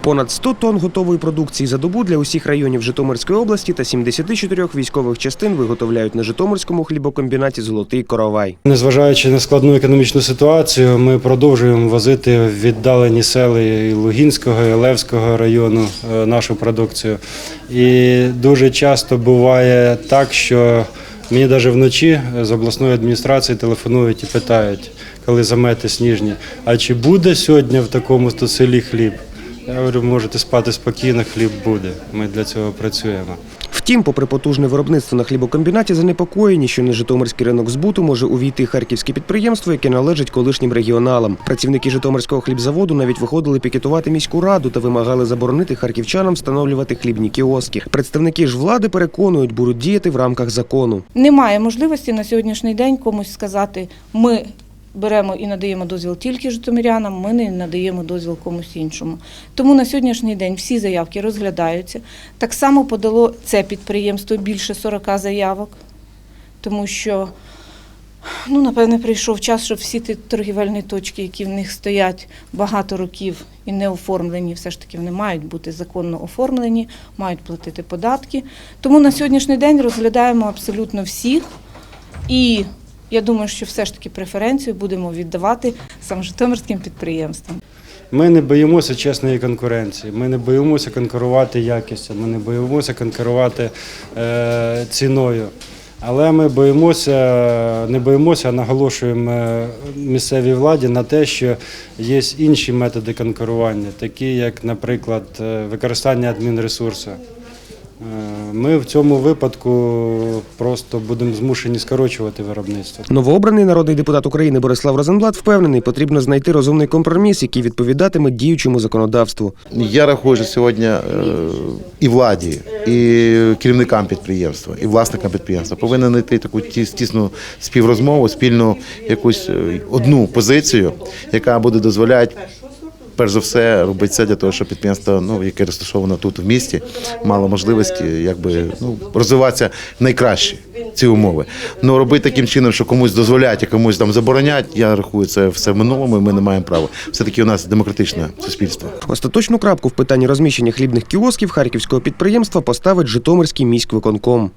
Понад 100 тонн готової продукції за добу для усіх районів Житомирської області та 74 військових частин виготовляють на Житомирському хлібокомбінаті Золотий коровай. Незважаючи на складну економічну ситуацію, ми продовжуємо возити в віддалені села і Лугінського, і Левського району е, нашу продукцію. І дуже часто буває так, що мені навіть вночі з обласної адміністрації телефонують і питають, коли замети сніжні, а чи буде сьогодні в такому то селі хліб? Я говорю, можете спати спокійно, хліб буде. Ми для цього працюємо. Втім, попри потужне виробництво на хлібокомбінаті, занепокоєні, що на Житомирський ринок збуту може увійти харківське підприємство, яке належить колишнім регіоналам. Працівники Житомирського хлібзаводу навіть виходили пікетувати міську раду та вимагали заборонити харківчанам встановлювати хлібні кіоски. Представники ж влади переконують, будуть діяти в рамках закону. Немає можливості на сьогоднішній день комусь сказати, ми беремо і надаємо дозвіл тільки житомирянам, ми не надаємо дозвіл комусь іншому. Тому на сьогоднішній день всі заявки розглядаються. Так само подало це підприємство більше 40 заявок, тому що, ну, напевне, прийшов час, щоб всі ті торгівельні точки, які в них стоять багато років і не оформлені, все ж таки вони мають бути законно оформлені, мають платити податки. Тому на сьогоднішній день розглядаємо абсолютно всіх. І я думаю, що все ж таки преференцію будемо віддавати саме житомирським підприємствам. Ми не боїмося чесної конкуренції. Ми не боїмося конкурувати якістю, ми не боїмося конкурувати е, ціною. Але ми боїмося, не боїмося, а наголошуємо е, місцевій владі на те, що є інші методи конкурування, такі як, наприклад, е, використання адмінресурсу. Е, Ми в цьому випадку просто будемо змушені скорочувати виробництво. Новообраний народний депутат України Борислав Розенблат впевнений, потрібно знайти розумний компроміс, який відповідатиме діючому законодавству. Я рахую, що сьогодні е, і владі, і керівникам підприємства, і власникам підприємства повинні знайти таку тіс- тісну співрозмову, спільну якусь е, одну позицію, яка буде дозволяти. Перш за все, робити це для того, щоб підприємство, ну яке розташовано тут в місті, мало можливості якби ну розвиватися найкраще ці умови. Ну робити таким чином, що комусь дозволять, а комусь там заборонять. Я рахую, це все в минулому. і Ми не маємо права. Все таки у нас демократичне суспільство. Остаточну крапку в питанні розміщення хлібних кіосків харківського підприємства поставить Житомирський міськвиконком.